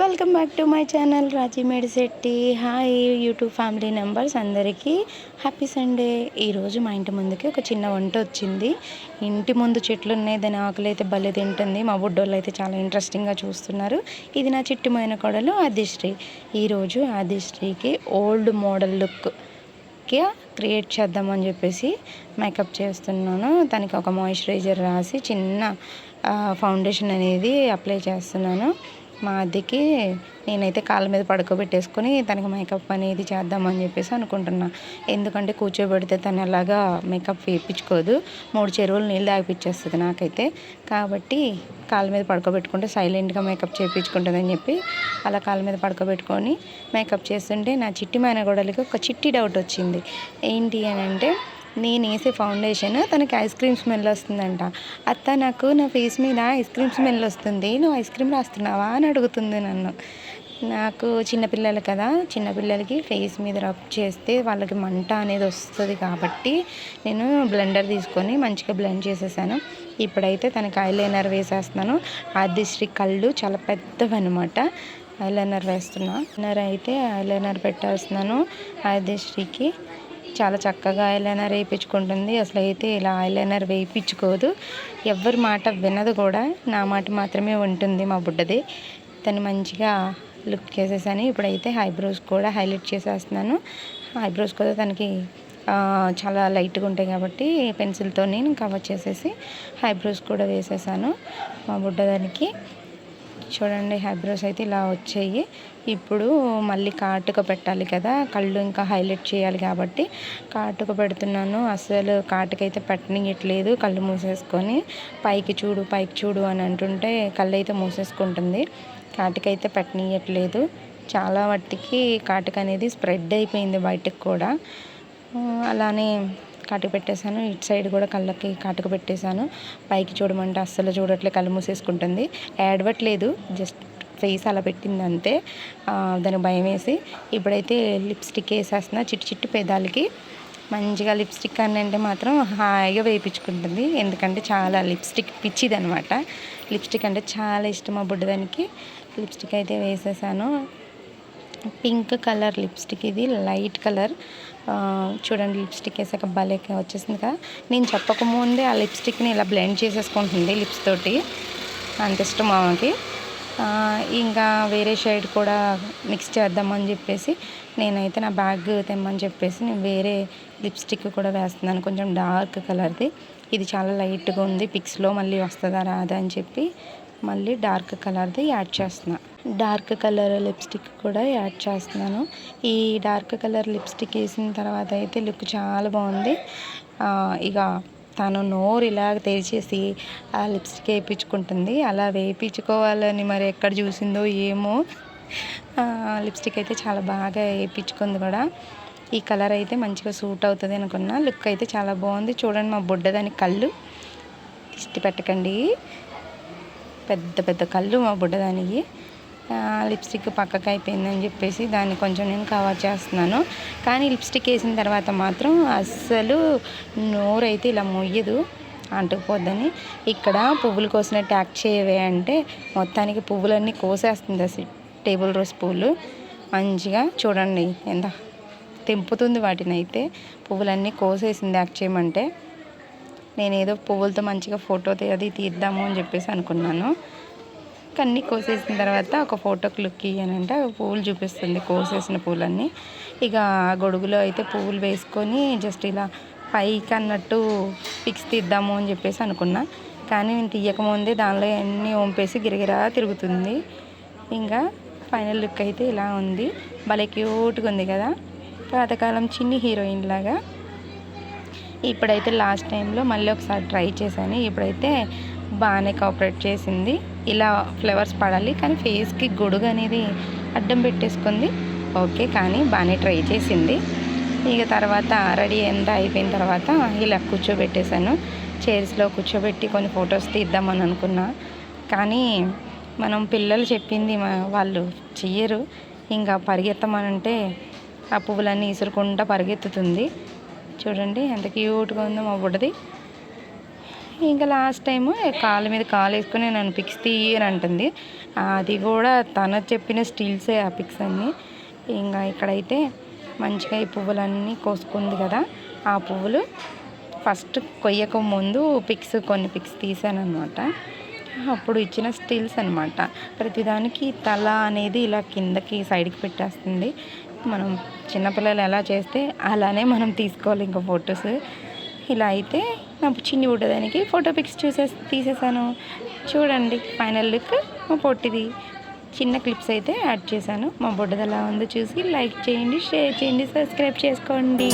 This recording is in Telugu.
Welcome back to my channel Raji Medishetti. Hi YouTube family members అందరికీ. Happy Sunday. ఈరోజు మా ఇంటి ముందుకి ఒక చిన్న వంట వచ్చింది. ఇంటి ముందు చెట్లు ఉన్నాయి దాని ఆకులు అయితే భలే తింటుంది. మా బుడ్డోళ్ళు అయితే చాలా ఇంట్రెస్టింగ్గా చూస్తున్నారు. ఇది నా చిట్టుమైన కొడలు ఆదిశ్రీ. ఈరోజు ఆదిశ్రీకి ఓల్డ్ మోడల్ లుక్ క్రియేట్ చేద్దామని చెప్పేసి మేకప్ చేస్తున్నాను. తనకి ఒక మాయిశ్చరైజర్ రాసి చిన్న ఫౌండేషన్ అనేది అప్లై చేస్తున్నాను. మా అద్దెకి నేనైతే కాళ్ళ మీద పడుకోబెట్టేసుకొని తనకి మేకప్ అనేది చేద్దామని చెప్పేసి అనుకుంటున్నా. ఎందుకంటే కూర్చోబెడితే తను ఎలాగా మేకప్ వేయించుకోదు. మూడు చెరువులు నీళ్ళు తాగిపించేస్తుంది నాకైతే. కాబట్టి కాళ్ళ మీద పడుకోబెట్టుకుంటే సైలెంట్గా మేకప్ చేయించుకుంటుందని చెప్పి అలా కాళ్ళ మీద పడుకోబెట్టుకొని మేకప్ చేస్తుంటే నా చిట్టి మేనగోడలకి ఒక చిట్టి డౌట్ వచ్చింది. ఏంటి అని అంటే నేను వేసే ఫౌండేషన్ తనకి ఐస్ క్రీమ్ స్మెల్ వస్తుందంట. అత్త నాకు నా ఫేస్ మీద ఐస్ క్రీమ్ స్మెల్ వస్తుంది నువ్వు ఐస్ క్రీమ్ రాస్తున్నావా అని అడుగుతుంది నన్ను. నాకు చిన్నపిల్లలు కదా చిన్నపిల్లలకి ఫేస్ మీద రబ్ చేస్తే వాళ్ళకి మంట అనేది వస్తుంది కాబట్టి నేను బ్లెండర్ తీసుకొని మంచిగా బ్లెండ్ చేసేసాను. ఇప్పుడైతే తనకి ఐలైనర్ వేసేస్తున్నాను. ఆదిశ్రీ కళ్ళు చాలా పెద్దవి అనమాట ఐలైనర్ వేస్తున్నా. ఐలైనర్ అయితే ఐలైనర్ పెట్టేస్తున్నాను ఆదిశ్రీకి చాలా చక్కగా ఐలైనర్ వేయించుకుంటుంది. అసలు అయితే ఇలా ఐలైనర్ వేయించుకోదు. ఎవరి మాట వినదు కూడా. నా మాట మాత్రమే ఉంటుంది మా బుడ్డది. తను మంచిగా లుక్ చేసేసాను ఇప్పుడైతే ఐబ్రోస్ కూడా హైలైట్ చేసేస్తున్నాను. ఐబ్రోస్ కూడా తనకి చాలా లైట్గా ఉంటాయి కాబట్టి పెన్సిల్తో నేను కవర్ చేసేసి ఐబ్రోస్ కూడా వేసేసాను మా బుడ్డదానికి. చూడండి ఐబ్రోస్ అయితే ఇలా వచ్చాయి. ఇప్పుడు మళ్ళీ కాటుక పెట్టాలి కదా కళ్ళు ఇంకా హైలైట్ చేయాలి కాబట్టి కాటుక పెడుతున్నాను. అసలు కాటుకైతే పెట్టనియట్లేదు కళ్ళు మూసేసుకొని. పైకి చూడు పైకి చూడు అని అంటుంటే కళ్ళు అయితే మూసేసుకుంటుంది. కాటుకైతే పెట్టనియట్లేదు. చాలా మట్టికి కాటుక అనేది స్ప్రెడ్ అయిపోయింది బయటకు కూడా. అలానే కాటుకు పెట్టేశాను. ఇటు సైడ్ కూడా కళ్ళకి కాటుకు పెట్టేశాను. పైకి చూడమంటే అస్సలు చూడట్లే కళ్ళు మూసేసుకుంటుంది. ఏడవట్లేదు జస్ట్ ఫేస్ అలా పెట్టింది అంతే. దానికి భయం వేసి. ఇప్పుడైతే లిప్స్టిక్ వేసేస్తున్నా చిట్టు చిట్టు పెదాలకి. మంచిగా లిప్స్టిక్ అని అంటే మాత్రం హాయిగా వేయించుకుంటుంది. ఎందుకంటే చాలా లిప్స్టిక్ పిచ్చిది అనమాట లిప్స్టిక్ అంటే చాలా ఇష్టం ఆ బుడ్డదానికి. లిప్స్టిక్ అయితే వేసేసాను. పింక్ కలర్ లిప్స్టిక్ ఇది లైట్ కలర్. చూడండి లిప్స్టిక్ వేసాక భలే వచ్చేసింది కదా. నేను చెప్పకముందే ఆ లిప్స్టిక్ని ఇలా బ్లెండ్ చేసేసుకుంటుంది లిప్స్ తోటి. అంత ఇష్టం ఆమెకి. ఇంకా వేరే షేడ్ కూడా మిక్స్ చేద్దామని చెప్పేసి నేనైతే నా బ్యాగ్ తెమ్మని చెప్పేసి నేను వేరే లిప్స్టిక్ కూడా వేస్తున్నాను. కొంచెం డార్క్ కలర్ది. ఇది చాలా లైట్గా ఉంది. పిక్స్లో మళ్ళీ వస్తుందా రాదా అని చెప్పి మళ్ళీ డార్క్ కలర్ది యాడ్ చేస్తున్నా. డార్క్ కలర్ లిప్స్టిక్ కూడా యాడ్ చేస్తున్నాను. ఈ డార్క్ కలర్ లిప్స్టిక్ వేసిన తర్వాత అయితే లుక్ చాలా బాగుంది. ఇక తను నోరు ఇలాగ తెరిచేసి ఆ లిప్స్టిక్ వేయించుకుంటుంది. అలా వేయించుకోవాలని మరి ఎక్కడ చూసిందో ఏమో. లిప్స్టిక్ అయితే చాలా బాగా వేయించుకుంది కూడా. ఈ కలర్ అయితే మంచిగా సూట్ అవుతుంది అనుకున్నా. లుక్ అయితే చాలా బాగుంది. చూడండి మా బుడ్డ దాని కళ్ళు. దిష్టి పెట్టకండి. పెద్ద పెద్ద కళ్ళు మా బుడ్డదానికి లిప్స్టిక్ పక్కకు అయిపోయిందని చెప్పేసి దాన్ని కొంచెం నేను కవర్ చేస్తున్నాను. కానీ లిప్స్టిక్ వేసిన తర్వాత మాత్రం అస్సలు నోరైతే ఇలా మొయ్యదు అంటుకుపోద్దని. ఇక్కడ పువ్వులు కోసిన ట్యాక్ చేయవే అంటే మొత్తానికి పువ్వులన్నీ కోసేస్తుంది అసలు టేబుల్ రోజ్ పువ్వులు మంచిగా చూడండి ఎంత తెంపుతుంది వాటిని అయితే. పువ్వులన్నీ కోసేసింది యాక్ట్ చేయమంటే. నేను ఏదో పువ్వులతో మంచిగా ఫోటో అది తీద్దాము అని చెప్పేసి అనుకున్నాను. కన్నీ కోసేసిన తర్వాత ఒక ఫోటో క్లిక్ ఇయ్యానంటే పువ్వులు చూపిస్తుంది కోసేసిన పూలన్నీ. ఇక గొడుగులో అయితే పువ్వులు వేసుకొని జస్ట్ ఇలా పైకి అన్నట్టు పిక్స్ తీద్దాము అని చెప్పేసి అనుకున్నా. కానీ నేను తీయకముందే దానిలో అన్నీ వంపేసి గిరగిరా తిరుగుతుంది. ఇంకా ఫైనల్ లుక్ అయితే ఇలా ఉంది. భలే క్యూట్గా ఉంది కదా. పాతకాలం చిన్ని హీరోయిన్ లాగా. ఇప్పుడైతే లాస్ట్ టైంలో మళ్ళీ ఒకసారి ట్రై చేశాను. ఇప్పుడైతే బాగానే కోఆపరేట్ చేసింది. ఇలా ఫ్లవర్స్ పడాలి కానీ ఫేస్కి గొడుగు అనేది అడ్డం పెట్టేసుకుంది. ఓకే కానీ బాగానే ట్రై చేసింది. ఇక తర్వాత రెడీ ఎంత అయిపోయిన తర్వాత ఇలా కూర్చోబెట్టేశాను. చైర్స్లో కూర్చోబెట్టి కొన్ని ఫొటోస్ తీద్దామని అనుకున్నా. కానీ మనం పిల్లలు చెప్పింది వాళ్ళు చెయ్యరు. ఇంకా పరిగెత్తమనంటే ఆ పువ్వులన్నీ ఇసురుకుంటా పరిగెత్తుతుంది. చూడండి ఎంత క్యూట్గా ఉందో మా బుడ్డది. ఇంకా లాస్ట్ టైము కాళ్ళ మీద కాలు వేసుకొని నన్ను పిక్స్ తీయి అని అంటుంది. అది కూడా తన చెప్పిన స్టీల్సే ఆ పిక్స్ అన్నీ. ఇంకా ఇక్కడైతే మంచిగా ఈ పువ్వులన్నీ కోసుకుంది కదా. ఆ పువ్వులు ఫస్ట్ కొయ్యక ముందు పిక్స్ కొన్ని పిక్స్ తీసాను అనమాట అప్పుడు ఇచ్చిన స్టిల్స్ అనమాట ప్రతిదానికి తల అనేది ఇలా కిందకి సైడ్కి పెట్టేస్తుంది. మనం చిన్నపిల్లలు ఎలా చేస్తే అలానే మనం తీసుకోవాలి ఇంకా ఫొటోస్. ఇలా అయితే నా చిన్ని పుట్టదానికి ఫోటో పిక్స్ చూసే తీసేసాను. చూడండి ఫైనల్ లుక్ మా పొట్టిది. చిన్న క్లిప్స్ అయితే యాడ్ చేశాను. మా బుడ్డది ఎలా ఉందో చూసి లైక్ చేయండి షేర్ చేయండి సబ్స్క్రైబ్ చేసుకోండి.